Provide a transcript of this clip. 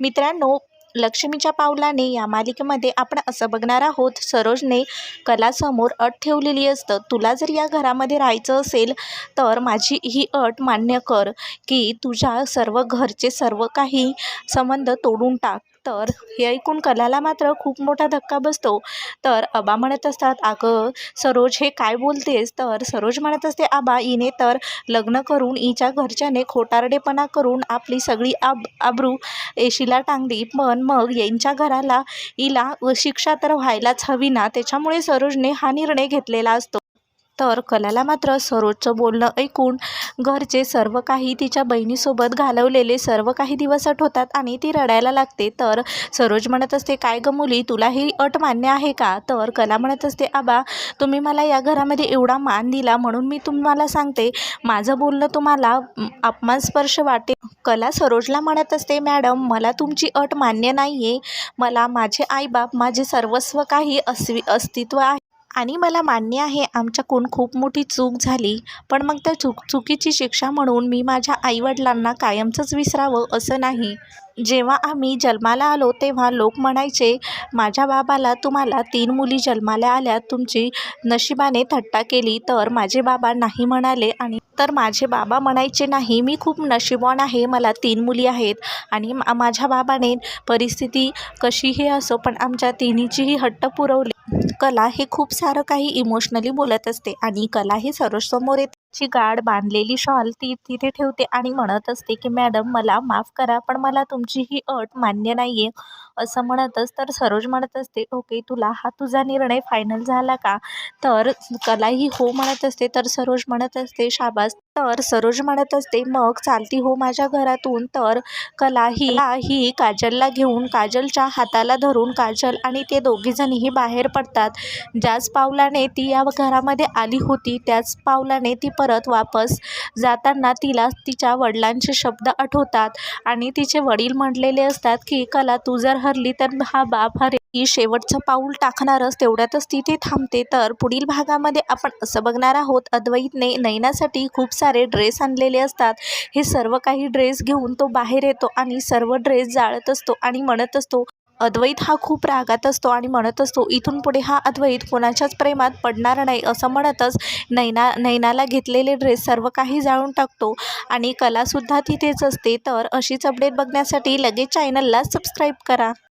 मित्रांनो लक्ष्मीच्या पावलाने या मालिकेमध्ये आपण असं बघणार आहोत सरोजने कलासमोर अट ठेवलेली असतं. तुला जर या घरामध्ये राहायचं असेल तर माझी ही अट मान्य कर की तुझ्या सर्व घरचे सर्व काही संबंध तोडून टाक. तर हे ऐकून कलाला मात्र खूप मोठा धक्का बसतो. तर आबा म्हणत असतात अगं सरोज हे काय बोलतेस? तर सरोज म्हणत असते आबा हिने तर लग्न करून हिच्या घरच्याने खोटारडेपणा करून आपली सगळी आब आब्रू एशीला टांगली पण मग यांच्या घराला हिला शिक्षा तर व्हायलाच हवी ना. त्याच्यामुळे सरोजने हा निर्णय घेतलेला असतो. तर कलाला मात्र सरोजचं बोलणं ऐकून घरचे सर्व काही तिच्या बहिणीसोबत घालवलेले सर्व काही दिवस आठवतात आणि ती रडायला लागते. तर सरोज म्हणत असते काय गं मुली तुला ही अट मान्य आहे का? तर कला म्हणत असते आबा तुम्ही मला या घरामध्ये एवढा मान दिला म्हणून मी तुम्हाला सांगते माझं बोलणं तुम्हाला अपमानस्पर्श वाटे. कला सरोजला म्हणत असते मॅडम मला तुमची अट मान्य नाही आहे मला माझे आईबाप माझे सर्वस्व काही अस्वि अस्तित्व आहे. आणि मला मान्य आहे आमच्याकडून खूप मोठी चूक झाली. पण मग त्या चुक चुकीची शिक्षा म्हणून मी माझ्या आईवडिलांना कायमचंच विसरावं असं नाही. जेव्हा आम्ही जन्माला आलो तेव्हा लोक म्हणायचे माझ्या बाबाला तुम्हाला तीन मुली जन्माला आल्या तुमची नशिबाने थट्टा केली. तर माझे बाबा नाही म्हणाले आणि तर माझे बाबा म्हणायचे नाही मी खूप नशिबवान आहे. मला तीन मुली आहेत आणि मा माझ्या बाबाने परिस्थिती कशीही असो पण आमच्या तिन्हीचीही हट्ट पुरवली. कला हे खूप सारं काही इमोशनली बोलत असते आणि कला हे सर्वसमोर येते ची गाड बांधलेली शॉल ती तिथे ठेवते आणि म्हणत असते की मॅडम मला माफ करा पण मला तुमची ही अट मान्य नाही आहे असं म्हणतच तर सरोज म्हणत असते ओके तुला हा तुझा निर्णय फायनल झाला का? तर कला ही हो म्हणत असते तर सरोज म्हणत असते शाबास. तर सरोज म्हणत असते मग चालती हो माझ्या घरातून. तर कला ही ही काजलला घेऊन काजलच्या हाताला धरून काजल आणि ते दोघीजणीही बाहेर पडतात. ज्याच पावलाने ती या घरामध्ये आली होती त्याच पावलाने ती परत वापस जाताना तिला तिच्या वडिलांचे शब्द आठवतात. आणि तिचे वडील म्हटलेले असतात की कला तू जर हरली तर हा बाप हरे ही शेवटचं पाऊल टाकणारच. तेवढ्यातच तिथे थांबते. तर पुढील भागामध्ये आपण असं बघणार आहोत. अद्वैतने नयनासाठी खूप सारे ड्रेस आणलेले असतात. हे सर्व काही ड्रेस घेऊन तो बाहेर येतो आणि सर्व ड्रेस जाळत असतो आणि म्हणत असतो अद्वैत हा खूप रागात असतो आणि म्हणत असतो इथून पुढे हा अद्वैत कोणाच्याच प्रेमात पडणार नाही असं म्हणतच नैना नैनाला घेतलेले ड्रेस सर्व काही जाळून टाकतो. आणि कलासुद्धा तिथेच असते. तर अशीच अपडेट बघण्यासाठी लगेच चॅनलला सबस्क्राईब करा.